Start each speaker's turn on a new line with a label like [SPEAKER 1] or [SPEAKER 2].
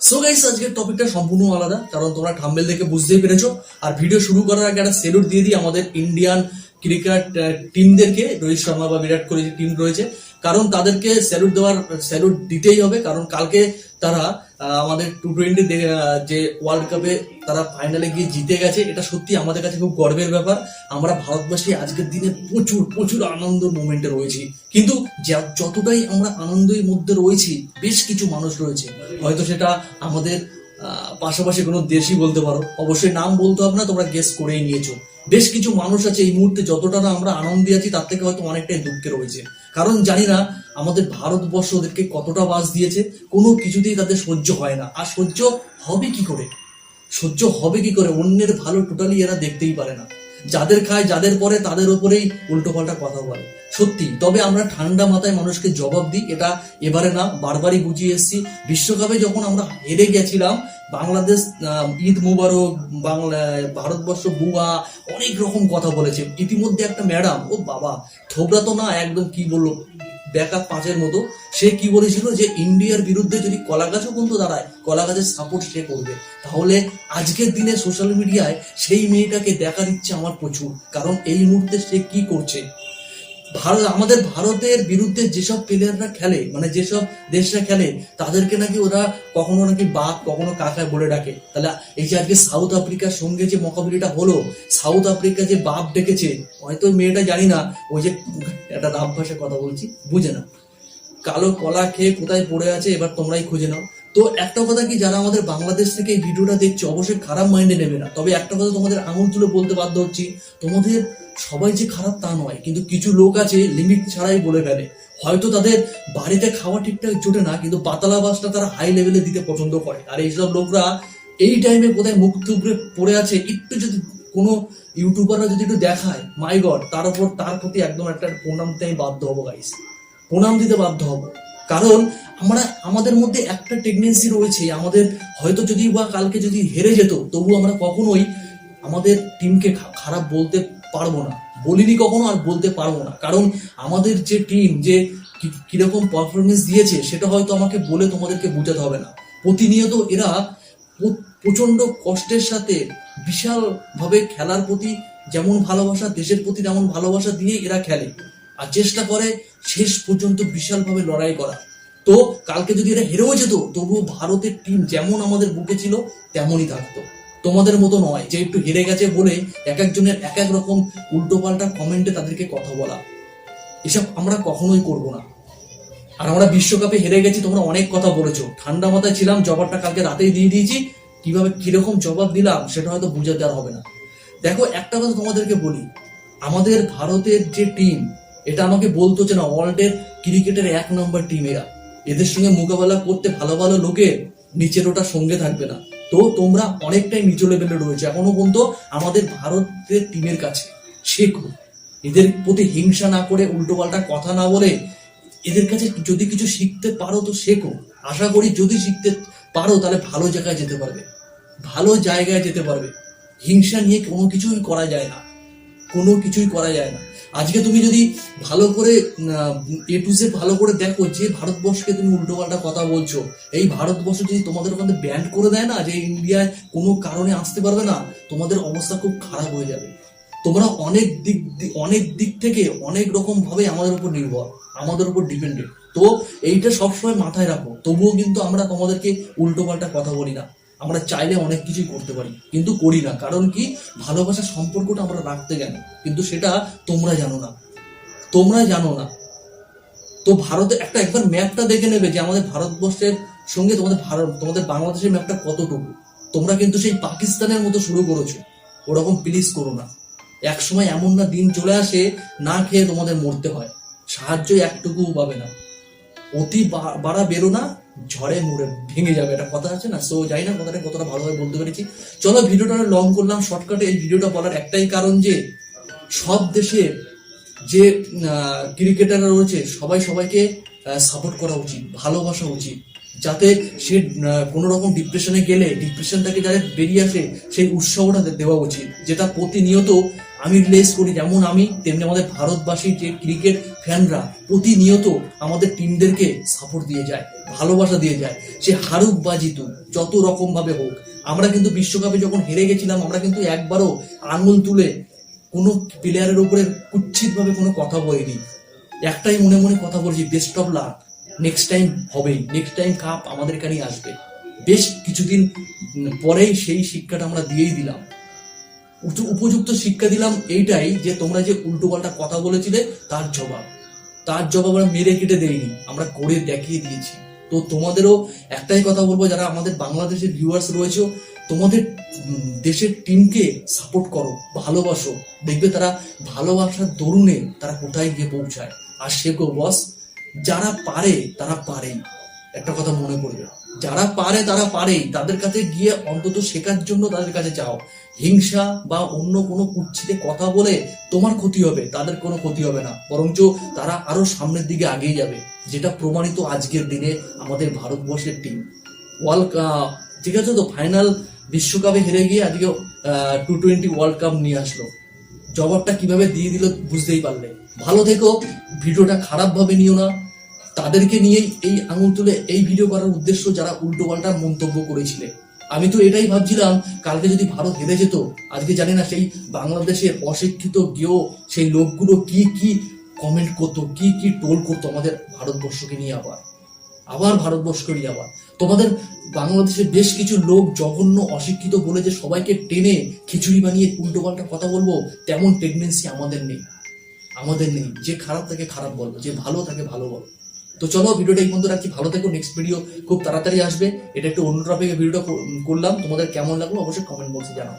[SPEAKER 1] So guys আজকের টপিকটা সম্পূর্ণ আলাদা, কারণ তোমরা থাম্বেল দেখে বুঝতেই পেরেছ। আর ভিডিও শুরু করার আগে একটা সেলুট দিয়ে দিই আমাদের ইন্ডিয়ান ক্রিকেট টিমদেরকে রোহিত শর্মা বা বিরাট কোহলি টিম রয়েছে। কারণ তাদেরকে স্যালুট দেওয়ার স্যালুট দিতেই হবে, কারণ কালকে তারা আমাদের টু টোয়েন্টি যে ওয়ার্ল্ড কাপে তারা ফাইনালে গিয়ে জিতে গেছে, এটা সত্যি আমাদের কাছে খুব গর্বের ব্যাপার। আমরা ভারতবাসী আজকের দিনে প্রচুর প্রচুর আনন্দ মোমেন্টে রয়েছি। কিন্তু যতটাই আমরা আনন্দের মধ্যে রয়েছি, বেশ কিছু মানুষ রয়েছে। হয়তো সেটা আমাদের পাশাপাশি কোনো দেশই বলতে পারো। অবশ্যই নাম বলতে হবে না, তোমরা গেস করেই নিয়েছো। বেশ কিছু মানুষ আছে এই মুহূর্তে যতটা না আমরা আনন্দে আছি, তার থেকে হয়তো অনেকটাই দুঃখে রয়েছে। কারণ জানি না আমাদের ভারতবর্ষ ওদেরকে কতটা বাস দিয়েছে, কোনো কিছুতেই তাদের সহ্য হয় না। আর সহ্য হবে কি করে? সহ্য হবে কি করে? অন্যের ভালো টোটালি এরা দেখতেই পারে না। যাদের খায়, যাদের পরে, তাদের উপরেই উল্টো পাল্টা কথা বলে। সত্যি, তবে আমরা ঠান্ডা মাথায় মানুষকে জবাব দিই, এটা এবারে না, বারবারই বুঝিয়ে এসেছি। বিশ্বকাপে যখন আমরা হেরে গেছিলাম, বাংলাদেশ ঈদ মুবারক, বাংলা, ভারতবর্ষ বুয়া, অনেক রকম কথা বলেছে। ইতিমধ্যে একটা ম্যাডাম, ও বাবা, থোবরা তো না, একদম কি বলল ব্যাকআপ পাঁচের মতো, সে কি বলেছিল যে ইন্ডিয়ার বিরুদ্ধে যদি কলা গাছও কিন্তু দাঁড়ায় কলা গাছের সাপোর্ট সে করবে। তাহলে আজকের দিনে সোশ্যাল মিডিয়ায় সেই মেয়েটাকে দেখা দিচ্ছে আমার প্রচুর, কারণ এই মুহূর্তে সে কি করছে? ভারত আমাদের ভারতের বিরুদ্ধে যেসব প্লেয়াররা খেলে মানে যেসব দেশরা খেলে, তাদেরকে নাকি ওরা কখনো নাকি বাপ কখনো কাকায় বলে ডাকে। তাহলে এই যে আজকে সাউথ আফ্রিকার সঙ্গে যে মোকাবিলাটা হলো সাউথ আফ্রিকা যে বাপ ডেকেছে, হয়তো মেয়েটা জানি না, ওই যে একটা রাব ভাষায় কথা বলছি, বুঝে না কালো কলা খেয়ে কোথায় পড়ে আছে, এবার তোমরাই খুঁজে নাও। তো একটা কথা কি, যারা আমাদের বাংলাদেশ থেকে এই ভিডিওটা দেখছ, অবশ্যই খারাপ মাইন্ডে নেবে না। তবে একটা কথা তোমাদের আঙুল তুলে বলতে বাধ্য হচ্ছি, তোমাদের সবাই যে খারাপ তা নয়, কিন্তু কিছু লোক আছে লিমিট ছাড়াই বলে ফেলে। হয়তো তাদের বাড়িতে খাওয়া ঠিকঠাক জোটে না, কিন্তু পাতলা বাসটা তারা হাই লেভেলে দিতে পছন্দ করে। আর এইসব লোকরা এই টাইমে কোথায় মুখ থুবড়ে পড়ে আছে, একটু যদি কোনো ইউটিউবাররা যদি একটু দেখায় মাই গড তার উপর তার প্রতি একদম একটা প্রণাম দিতে আমি বাধ্য হব গাইস প্রণাম দিতে বাধ্য হব। কারণ আমরা, আমাদের মধ্যে একটা টেন্ডেন্সি রয়েছে, আমাদের হয়তো যদি বা কালকে যদি হেরে যেত তবু আমরা কখনোই আমাদের টিমকে খারাপ বলতে পারব না, বলিনি কখনো আর বলতে পারব না। কারণ আমাদের যে টিম যে কীরকম পারফরমেন্স দিয়েছে, সেটা হয়তো আমাকে বলে তোমাদেরকে বোঝাতে হবে না। প্রতিনিয়ত এরা প্র- প্রচণ্ড কষ্টের সাথে বিশাল ভাবে খেলার প্রতি যেমন ভালোবাসা, দেশের প্রতি তেমন ভালোবাসা দিয়ে এরা খেলে। আর চেষ্টা করে শেষ পর্যন্ত বিশালভাবে লড়াই করা। তো কালকে যদি এরা হেরেও যেত, তবুও ভারতের টিম যেমন আমাদের বুকে ছিল, তেমনই থাকতো। তোমাদের মতো নয় যে একটু হেরে গেছে বলে এক একজনের এক এক রকম উল্টোপাল্টা কমেন্টে তাদেরকে কথা বলা। এসব আমরা কখনোই করব না। আর আমরা বিশ্বকাপে হেরে গেছি, তোমরা অনেক কথা বলেছ। ঠান্ডা মাথায় ছিলাম, জবাবটা কালকে রাতেই দিয়ে দিয়েছি। কীভাবে, কীরকম জবাব দিলাম, সেটা হয়তো বুঝে দেওয়া হবে না। দেখো, একটা কথা তোমাদেরকে বলি। আমাদের ভারতের যে টিম এটা আমাকে বলতো যে না, ওয়ার্ল্ডের ক্রিকেটের এক নম্বর টিম এরা এদের সঙ্গে মোকাবেলা করতে ভালো ভালো লোকের নিচের ওটা সঙ্গে থাকবে না। তো তোমরা অনেকটাই নিচু লেভেলে রয়েছে। এখনও পর্যন্ত আমাদের ভারতের টিমের কাছে শেখো এদের প্রতি হিংসা না করে উল্টোপাল্টা কথা না বলে এদের কাছে যদি কিছু শিখতে পারো তো শেখো আশা করি যদি শিখতে পারো তাহলে ভালো জায়গায় যেতে পারবে। ভালো জায়গায় যেতে পারবে। হিংসা নিয়ে কোনো কিছুই করা যায় না। কোনো কিছুই করা যায় না। আজকে তুমি যদি ভালো করে এ টু জেড ভালো করে দেখো যে ভারতবর্ষকে তুমি উল্টোপাল্টা কথা বলছো, এই ভারতবর্ষ যদি তোমাদের ওখানে ব্যান্ড করে দেয় না যে ইন্ডিয়ায় কোনো কারণে আসতে পারবে না, তোমাদের অবস্থা খুব খারাপ হয়ে যাবে। তোমরা অনেক দিক অনেক দিক থেকে অনেক রকম ভাবে আমাদের উপর নির্ভর, আমাদের উপর ডিপেন্ডেন্ট তো এইটা সবসময় মাথায় রাখো, তবুও কিন্তু আমরা তোমাদেরকে উল্টোপাল্টা কথা বলি না। আমরা চাইলে অনেক কিছুই করতে পারি, কিন্তু করি না। কারণ কি? ভালোবাসার সম্পর্কটা আমরা রাখতে গেল। কিন্তু সেটা তোমরা জানো না। তোমরা জানো না। তো ভারতে একটা একবার ম্যাপটা দেখে নেবে যে আমাদের ভারতবর্ষের সঙ্গে তোমাদের ভারত, তোমাদের বাংলাদেশের ম্যাপটা কতটুকু। তোমরা কিন্তু সেই পাকিস্তানের মতো শুরু করেছ। ওরকম প্লিজ করো না। এক সময় এমন না দিন চলে আসে, না খেয়ে তোমাদের মরতে হয়। সাহায্য একটুকু পাবে না। অতি বাড়া বেরো না ঝড়ে মুড়ে ভেঙে যাবে, একটা কথা আছে না? সো যাই না কথাটা কতটা ভালোভাবে বলতে পেরেছি। চলো, ভিডিওটা লং করলাম। শর্টকাটে এই ভিডিওটা বলার একটাই কারণ যে, সব দেশে যে ক্রিকেটাররা রয়েছে, সবাই সবাইকে সাপোর্ট করা উচিত, ভালোবাসা উচিত। যাতে সে কোনো রকম ডিপ্রেশনে গেলে ডিপ্রেশন থেকে যাতে বেরিয়ে আসে, সেই উৎসাহটা দেওয়া উচিত। যেটা প্রতিনিয়ত আমি রিলেস করি যেমন আমি, তেমনি আমাদের ভারতবাসী যে ক্রিকেট ফ্যানরা প্রতিনিয়ত আমাদের টিমদেরকে সাপোর্ট দিয়ে যায়, ভালোবাসা দিয়ে যায়। সে হারুক বা জিতুক, যত রকম ভাবে হোক। আমরা কিন্তু বিশ্বকাপে যখন হেরে গেছিলাম, আমরা কিন্তু একবারও আঙুল তুলে কোনো প্লেয়ারের উপরে কুচ্ছিত ভাবে কোনো কথা বলিনি। একটাই মনে মনে কথা বলছি best of luck next time হবেই নেক্সট টাইম কাপ আমাদের এখানেই আসবে। বেশ কিছুদিন পরেই সেই শিক্ষাটা আমরা দিয়েই দিলাম। উপযুক্ত শিক্ষা দিলাম এইটাই যে তোমরা যে উল্টো পাল্টা কথা বলেছিলে, তার জবাব। তার জবাব আমরা মেরে কেটে দেইনি আমরা করে দেখিয়ে দিয়েছি। তো তোমাদেরও একটাই কথা বলব, যারা আমাদের বাংলাদেশের ভিউয়ার্স রয়েছে, তোমাদের দেশের টিমকে সাপোর্ট করো, ভালোবাসো। দেখবে তারা ভালোবাসার দরুনে তারা কোথায় গিয়ে পৌঁছায়। আর শেখো বস যারা পারে, তারা পারেই। একটা কথা মনে পড়বে। যারা পারে, তারা পারেই। তাদের কাছে গিয়ে অন্তত শেখার জন্য তাদের কাছে যাও। হিংসা বা অন্য কোনো কুচ্ছিতে কথা বলে তোমার ক্ষতি হবে, তাদের কোনো ক্ষতি হবে না। বরঞ্চ তারা আরও সামনের দিকে আগিয়ে যাবে, যেটা প্রমাণিত আজকের দিনে আমাদের ভারতবর্ষের টিম ওয়ার্ল্ড কাপ ঠিক আছে তো? ফাইনাল বিশ্বকাপে হেরে গিয়ে আজকে টু টোয়েন্টি ওয়ার্ল্ড কাপ নিয়ে আসলো। জবাবটা কীভাবে দিয়ে দিল বুঝতেই পারলে। ভালো থেকো, ভিডিওটা খারাপ ভাবে নিও না। তাদেরকে নিয়েই এই আঙুল তুলে এই ভিডিও করার উদ্দেশ্য যারা উল্টো পাল্টা মন্তব্য করেছিলেন আমি তো এটাই ভাবছিলাম, কালকে যদি ভারত হেরে যেত, আজকে জানি না সেই বাংলাদেশের অশিক্ষিত গিয়েও সেই লোকগুলো কি কি কমেন্ট করতো, কি কি টোল করতো আমাদের ভারতবর্ষকে নিয়ে আবার। আবার ভারতবর্ষকে নিয়ে আবার। তোমাদের বাংলাদেশের বেশ কিছু লোক জঘন্য অশিক্ষিত বলে যে সবাইকে টেনে খিচুড়ি বানিয়ে উল্টো পাল্টা কথা বলব, তেমন প্রেগনেন্সি আমাদের নেই। আমাদের নেই। যে খারাপ থাকে খারাপ বলব, যে ভালো থাকে ভালো বলব। তো চলো ভিডিওটা এই পর্যন্ত রাখছি। ভালো থেকো নেক্সট ভিডিও খুব তাড়াতাড়ি আসবে। এটা একটু অন্য টপিকে ভিডিওটা করলাম। তোমাদের কেমন লাগল অবশ্যই কমেন্ট বক্সে জানাও।